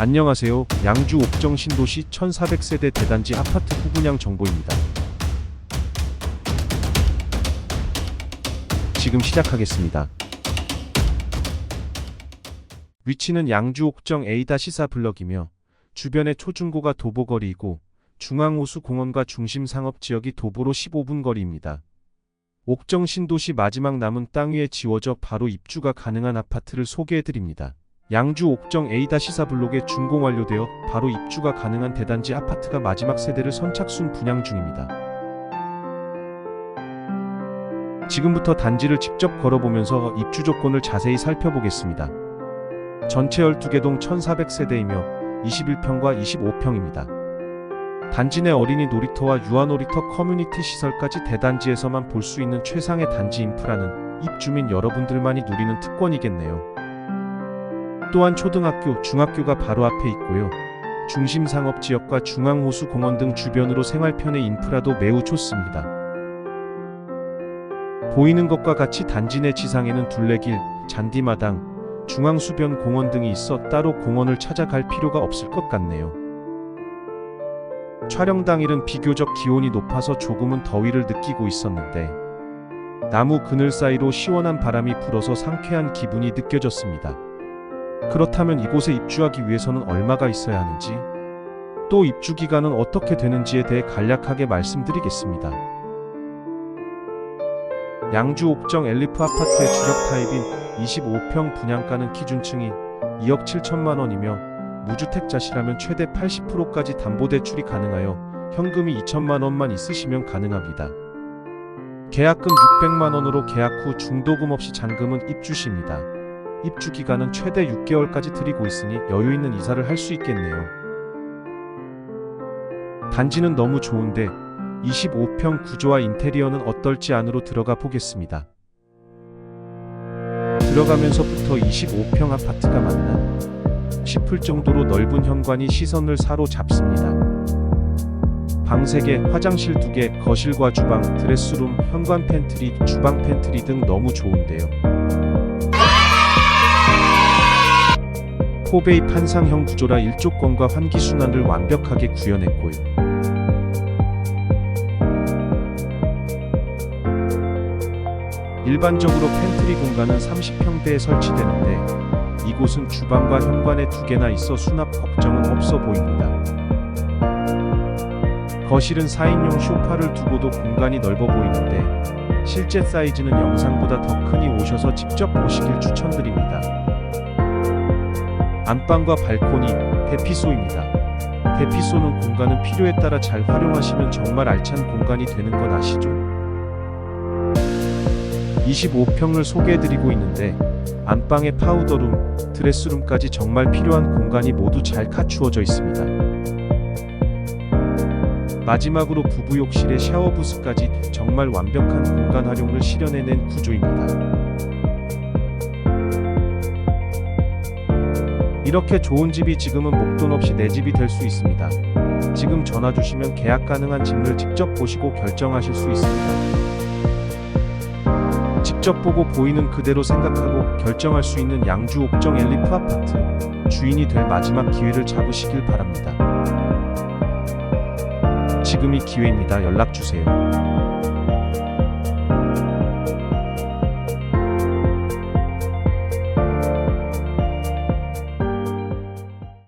안녕하세요. 양주 옥정 신도시 1400세대 대단지 아파트 후분양 정보입니다. 지금 시작하겠습니다. 위치는 양주 옥정 A-4 블럭이며 주변의 초중고가 도보거리이고 중앙호수 공원과 중심 상업지역이 도보로 15분 거리입니다. 옥정 신도시 마지막 남은 땅 위에 지워져 바로 입주가 가능한 아파트를 소개해드립니다. 양주 옥정 A-4 블록에 준공 완료되어 바로 입주가 가능한 대단지 아파트가 마지막 세대를 선착순 분양 중입니다. 지금부터 단지를 직접 걸어보면서 입주 조건을 자세히 살펴보겠습니다. 전체 12개 동 1400세대이며 21평과 25평입니다. 단지 내 어린이 놀이터와 유아놀이터 커뮤니티 시설까지 대단지에서만 볼 수 있는 최상의 단지 인프라는 입주민 여러분들만이 누리는 특권이겠네요. 또한 초등학교, 중학교가 바로 앞에 있고요. 중심 상업 지역과 중앙호수 공원 등 주변으로 생활편의 인프라도 매우 좋습니다. 보이는 것과 같이 단지 내 지상에는 둘레길, 잔디마당, 중앙수변 공원 등이 있어 따로 공원을 찾아갈 필요가 없을 것 같네요. 촬영 당일은 비교적 기온이 높아서 조금은 더위를 느끼고 있었는데 나무 그늘 사이로 시원한 바람이 불어서 상쾌한 기분이 느껴졌습니다. 그렇다면 이곳에 입주하기 위해서는 얼마가 있어야 하는지, 또 입주 기간은 어떻게 되는지에 대해 간략하게 말씀드리겠습니다. 양주 옥정 엘리프 아파트의 주력 타입인 25평 분양가는 기준층이 2억 7천만 원이며 무주택자시라면 최대 80%까지 담보대출이 가능하여 현금이 2천만 원만 있으시면 가능합니다. 계약금 600만 원으로 계약 후 중도금 없이 잔금은 입주시입니다. 입주 기간은 최대 6개월까지 드리고 있으니 여유 있는 이사를 할 수 있겠네요. 단지는 너무 좋은데 25평 구조와 인테리어는 어떨지 안으로 들어가 보겠습니다. 들어가면서부터 25평 아파트가 맞나? 싶을 정도로 넓은 현관이 시선을 사로잡습니다. 방 3개, 화장실 2개, 거실과 주방, 드레스룸, 현관 팬트리, 주방 팬트리 등 너무 좋은데요. 포베이 판상형 구조라 일조권과 환기순환을 완벽하게 구현했고요. 일반적으로 팬트리 공간은 30평대에 설치되는데 이곳은 주방과 현관에 두 개나 있어 수납 걱정은 없어 보입니다. 거실은 4인용 쇼파를 두고도 공간이 넓어 보이는데 실제 사이즈는 영상보다 더 크니 오셔서 직접 보시길 추천드립니다. 안방과 발코니, 대피소입니다. 대피소는 공간은 필요에 따라 잘 활용하시면 정말 알찬 공간이 되는 건 아시죠? 25평을 소개해드리고 있는데 안방에 파우더룸, 드레스룸까지 정말 필요한 공간이 모두 잘 갖추어져 있습니다. 마지막으로 부부 욕실에 샤워 부스까지 정말 완벽한 공간 활용을 실현해낸 구조입니다. 이렇게 좋은 집이 지금은 목돈 없이 내 집이 될 수 있습니다. 지금 전화 주시면 계약 가능한 집을 직접 보시고 결정하실 수 있습니다. 직접 보고 보이는 그대로 생각하고 결정할 수 있는 양주 옥정 엘리프 아파트 주인이 될 마지막 기회를 잡으시길 바랍니다. 지금이 기회입니다. 연락 주세요.